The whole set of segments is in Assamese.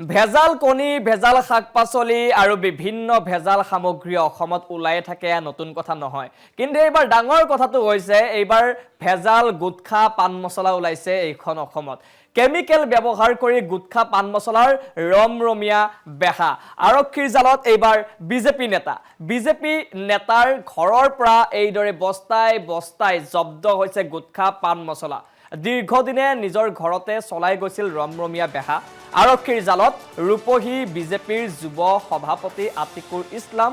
ভেজাল কণী, ভেজাল শাক পাচলি আৰু বিভিন্ন ভেজাল সামগ্ৰী অসমত ওলাই থাকে, নতুন কথা নহয়। কিন্তু এইবাৰ ডাঙৰ কথাটো হৈছে, এইবাৰ ভেজাল গুটখা পাণ মছলা ওলাইছে এইখন অসমত। কেমিকেল ব্যৱহাৰ কৰি গুটখা পাণ মছলাৰ ৰমৰমীয়া বেহা। আৰক্ষীৰ জালত এইবাৰ বিজেপি নেতা। বিজেপি নেতাৰ ঘৰৰ পৰা এইদৰে বস্তাই বস্তাই জব্দ হৈছে গুটখা পাণ মছলা। দীৰ্ঘদিনে নিজৰ ঘৰতে চলাই গৈছিল ৰমৰমীয়া বেহা। আৰক্ষীৰ জালত ৰূপহী বিজেপিৰ যুৱ সভাপতি আতিকুৰ ইছলাম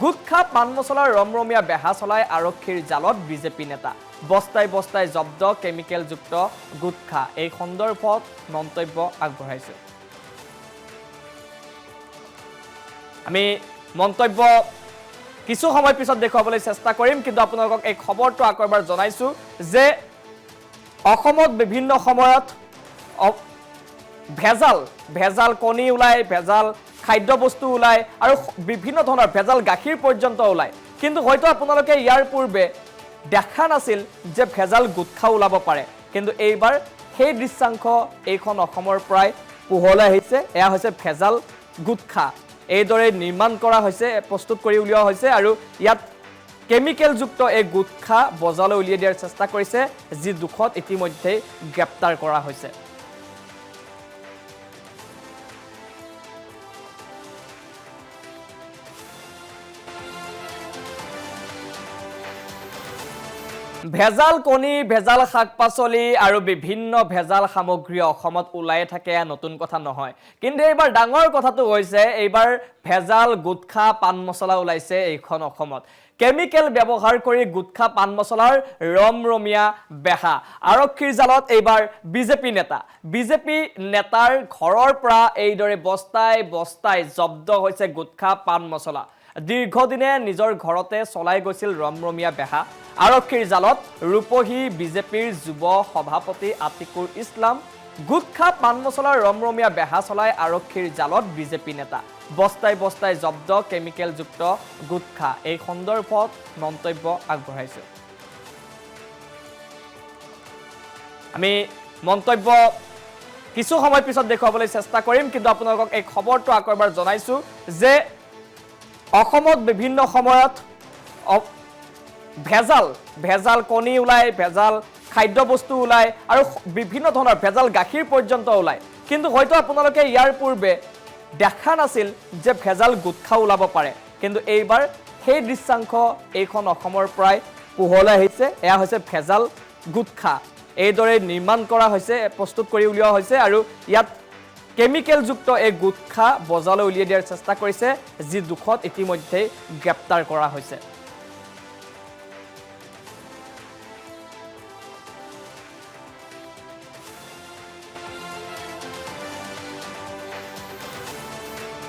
গুটখা পাণ মছলাৰ ৰমৰমীয়া বেহা চলাই আৰক্ষীৰ জালত বিজেপি নেতা। বস্তাই বস্তাই জব্দ কেমিকেলযুক্ত গুটখা। এই সন্দৰ্ভত মন্তব্য আগবঢ়াইছে। আমি মন্তব্য কিছু সময় পিছত দেখুৱাবলৈ চেষ্টা কৰিম কিন্তু আপোনালোকক এই খবৰটো আকৌ এবাৰ জনাইছোঁ যে অসমত বিভিন্ন সময়ত ভেজাল ভেজাল কণী ওলায় ভেজাল খাদ্যবস্তু ওলায় আৰু বিভিন্ন ধৰণৰ ভেজাল গাখীৰ পৰ্যন্ত ওলায়। কিন্তু হয়তো আপোনালোকে ইয়াৰ পূৰ্বে দেখা নাছিল যে ভেজাল গুটখা ওলাব পাৰে। কিন্তু এইবাৰ সেই দৃশ্যাংশ এইখন অসমৰ পৰাই পোহৰলৈ আহিছে। এয়া হৈছে ভেজাল গুটখা। এইদৰে নিৰ্মাণ কৰা হৈছে প্ৰস্তুত কৰি উলিওৱা হৈছে আৰু ইয়াত কেমিকেলযুক্ত এই গুটখা বজাৰলৈ উলিয়াই দিয়াৰ চেষ্টা কৰিছে, যি দুখত ইতিমধ্যেই গ্ৰেপ্তাৰ কৰা হৈছে। ভেজাল কণী, ভেজাল শাক পাচলি আৰু বিভিন্ন ভেজাল সামগ্ৰী অসমত ওলাই থাকে নতুন কথা নহয়। কিন্তু এইবাৰ ডাঙৰ কথাটো হৈছে, এইবাৰ ভেজাল গুটখা পাণ মছলা ওলাইছে এইখন অসমত। কেমিকেল ব্যৱহাৰ কৰি গুটখা পাণ মছলাৰ ৰমৰমীয়া বেহা। আৰক্ষীৰ জালত এইবাৰ বিজেপি নেতা। বিজেপি নেতাৰ ঘৰৰ পৰা এইদৰে বস্তাই বস্তাই জব্দ হৈছে গুটখা পাণ মছলা। দীৰ্ঘদিনে নিজৰ ঘৰতে চলাই গৈছিল ৰমৰমীয়া বেহা। আৰক্ষীৰ জালত ৰূপহী বিজেপিৰ যুৱ সভাপতি আতিকুৰ ইছলাম গুটখা পাণ মছলাৰ ৰমৰমীয়া বেহা চলাই আৰক্ষীৰ জালত বিজেপি নেতা। বস্তাই বস্তাই জব্দ কেমিকেলযুক্ত গুটখা এই সন্দৰ্ভত মন্তব্য আগবঢ়াইছে। আমি মন্তব্য কিছু সময় পিছত দেখুৱাবলৈ চেষ্টা কৰিম, কিন্তু আপোনালোকক এই খবৰটো আকৌ এবাৰ জনাইছোঁ যে অসমত বিভিন্ন সময়ত ভেজাল ভেজাল কণী ওলায় ভেজাল খাদ্যবস্তু ওলায় আৰু বিভিন্ন ধৰণৰ ভেজাল গাখীৰ পৰ্যন্ত ওলায়। কিন্তু হয়তো আপোনালোকে ইয়াৰ পূৰ্বে দেখা নাছিল যে ভেজাল গুটখা ওলাব পাৰে। কিন্তু এইবাৰ সেই দৃশ্যাংশ এইখন অসমৰ পৰাই পোহৰলৈ আহিছে। এয়া হৈছে ভেজাল গুটখা। এইদৰে নিৰ্মাণ কৰা হৈছে প্ৰস্তুত কৰি উলিওৱা হৈছে আৰু ইয়াত কেমিকেলযুক্ত এই গুটখা বজাৰলৈ উলিয়াই দিয়াৰ চেষ্টা কৰিছে যি দুখত ইতিমধ্যেই গ্ৰেপ্তাৰ কৰা হৈছে।